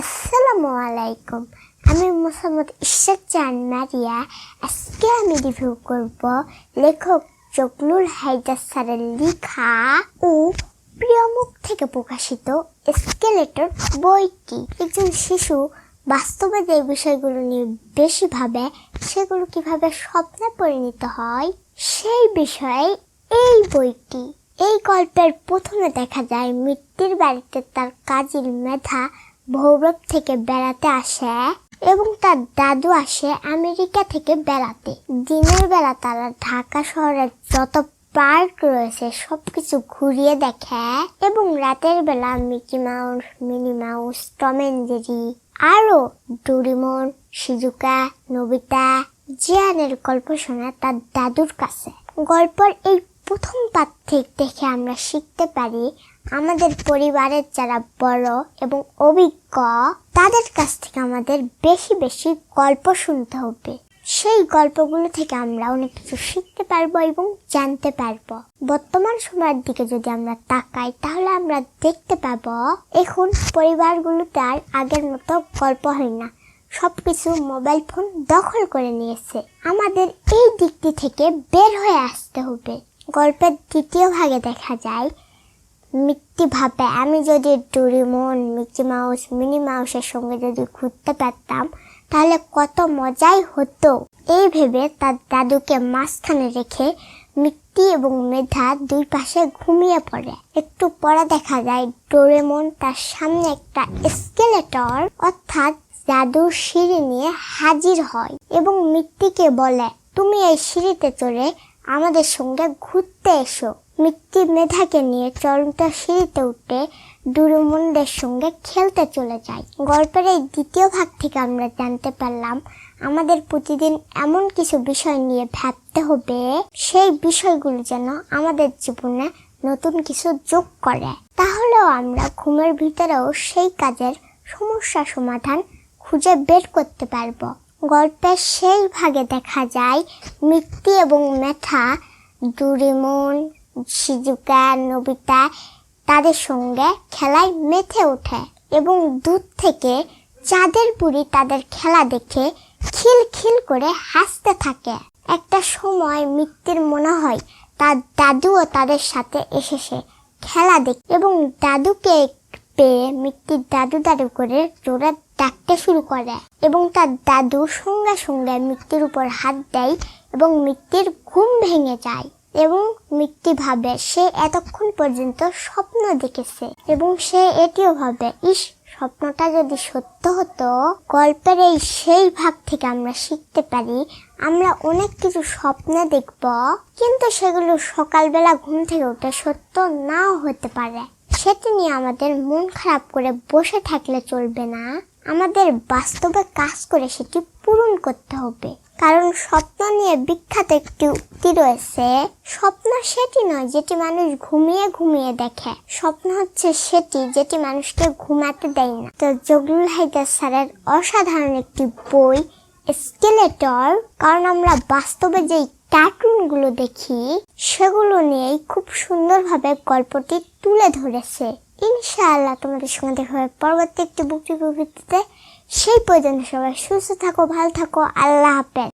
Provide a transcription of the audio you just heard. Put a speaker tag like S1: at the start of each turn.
S1: আসসালামু আলাইকুম। আমি মোহাম্মদ ইশাক চান মারিয়া আজকে আমি রিভিউ করব লেখক জগলুল হায়দার স্যারের লেখা ও প্রিয়মুখ থেকে প্রকাশিত স্কেলেটর বইটি। একজন শিশু বাস্তবে যে বিষয়গুলো নিয়ে বেশি ভাবে, সেগুলো কীভাবে স্বপ্নে পরিণত হয়, সেই বিষয়ে এই বইটি। এই গল্পের প্রথমে দেখা যায় মৃত্যুর বাড়িতে তার কাজের মেধা ভৌরব থেকে বেড়াতে আসে এবং তার দাদু আসে আমেরিকা থেকে বেড়াতে। দিনের বেলা তারা ঢাকা শহরের যত পার্ক রয়েছে, সবকিছু ঘুরিয়ে দেখে এবং রাতের বেলা Mickey Mouse, Minnie Mouse, Tom Jerry আরও ডোরিমন সিজুকা, নবিতা, জিয়ানের গল্প শোনা তার দাদুর কাছে। গল্পের এই প্রথম পাঠ থেকে দেখে আমরা শিখতে পারি আমাদের পরিবারের যারা বড় এবং অভিজ্ঞ, তাদের কাছ থেকে আমাদের বেশি বেশি গল্প শুনতে হবে। সেই গল্পগুলো থেকে আমরা অনেক কিছু শিখতে পারব এবং জানতে পারব। বর্তমান সময়ের দিকে যদি আমরা তাকাই, তাহলে আমরা দেখতে পাবো, এখন পরিবারগুলোতে আর আগের মতো গল্প হয় না। সবকিছু মোবাইল ফোন দখল করে নিয়েছে। আমাদের এই দিকটি থেকে বের হয়ে আসতে হবে। গল্পের দ্বিতীয় ভাগে দেখা যায় মিক্কি ভাবে আমি যদি ডোরিমন মিকি মাউস, মিনি মাউসের সঙ্গে যদি ঘুরতে পারতাম, তাহলে কত মজাই হতো। এই ভেবে তার দাদুকে মাঝখানে রেখে মিক্কি এবং মেধা দুই পাশে ঘুমিয়ে পড়ে। একটু পরে দেখা যায় ডোরেমন তার সামনে একটা স্কেলেটর অর্থাৎ জাদুর সিঁড়ি নিয়ে হাজির হয় এবং মিত্তিকে বলে, তুমি এই সিঁড়িতে চড়ে আমাদের সঙ্গে ঘুরতে এসো। মিত্তি মেধাকে নিয়ে চরমটা সিঁড়িতে উঠে ডুরুমুন্ডের সঙ্গে খেলতে চলে যায়। গল্পের এই দ্বিতীয় ভাগ থেকে আমরা জানতে পারলাম, আমাদের প্রতিদিন এমন কিছু বিষয় নিয়ে ভাবতে হবে, সেই বিষয়গুলো যেন আমাদের জীবনে নতুন কিছু যোগ করে। তাহলেও আমরা ঘুমের ভিতরেও সেই কাজের সমস্যা সমাধান খুঁজে বের করতে পারব। গল্পের সেই ভাগে দেখা যায়, মিত্তি এবং মেথা ডুরিমন সিজুকা নবিতা তাদের সঙ্গে খেলায় মেতে ওঠে এবং দূর থেকে চাঁদের বুড়ি তাদের খেলা দেখে খিলখিল করে হাসতে থাকে। একটা সময় মিত্তির মনে হয়, তার দাদুও তাদের সাথে এসেছে খেলা দেখ এবং দাদুকে পেয়ে মিত্তির দাদু দাদু করে জোরে ডাকতে শুরু করে এবং তার দাদু সঙ্গে সঙ্গে মৃত্যুর উপর হাত দেয় এবং মৃত্যুর ঘুম ভেঙে যায়। এবং মৃত্যু ভাবে সে এতক্ষণ পর্যন্ত স্বপ্ন দেখেছে এবং সে এটিও ভাবে, ইস, স্বপ্নটা যদি সত্য হতো, গল্পের এই সেই ভাগ থেকে আমরা শিখতে পারি, আমরা অনেক কিছু স্বপ্নে দেখব, কিন্তু সেগুলো সকালবেলা ঘুম থেকে উঠে সত্য নাও হতে পারে। সেটি নিয়ে আমাদের মন খারাপ করে বসে থাকলে চলবে না। আমাদের বাস্তবে কাজ করে সেটি পূরণ করতে হবে। কারণ স্বপ্ন নিয়ে বিখ্যাত একটি উক্তি রয়েছে, স্বপ্ন সেটি নয় যেটি মানুষ ঘুমিয়ে ঘুমিয়ে দেখে। স্বপ্ন হচ্ছে সেটি যেটি মানুষকে ঘুমাতে দেয় না। তো জগলুল হায়দার স্যারের অসাধারণ একটি বই, স্কেলেটর, কারণ আমরা বাস্তবে যেই কার্টুনগুলো দেখি, সেগুলো নিয়েই খুব সুন্দরভাবে গল্পটি তুলে ধরেছে। ইনশাআল্লাহ তোমাদের সঙ্গে দেখা হবে পরবর্তী একটি বুকটি প্রবৃত্তিতে সেই পর্যন্ত সবাই সুস্থ থাকো, ভালো থাকো, আল্লাহ হাফেজ।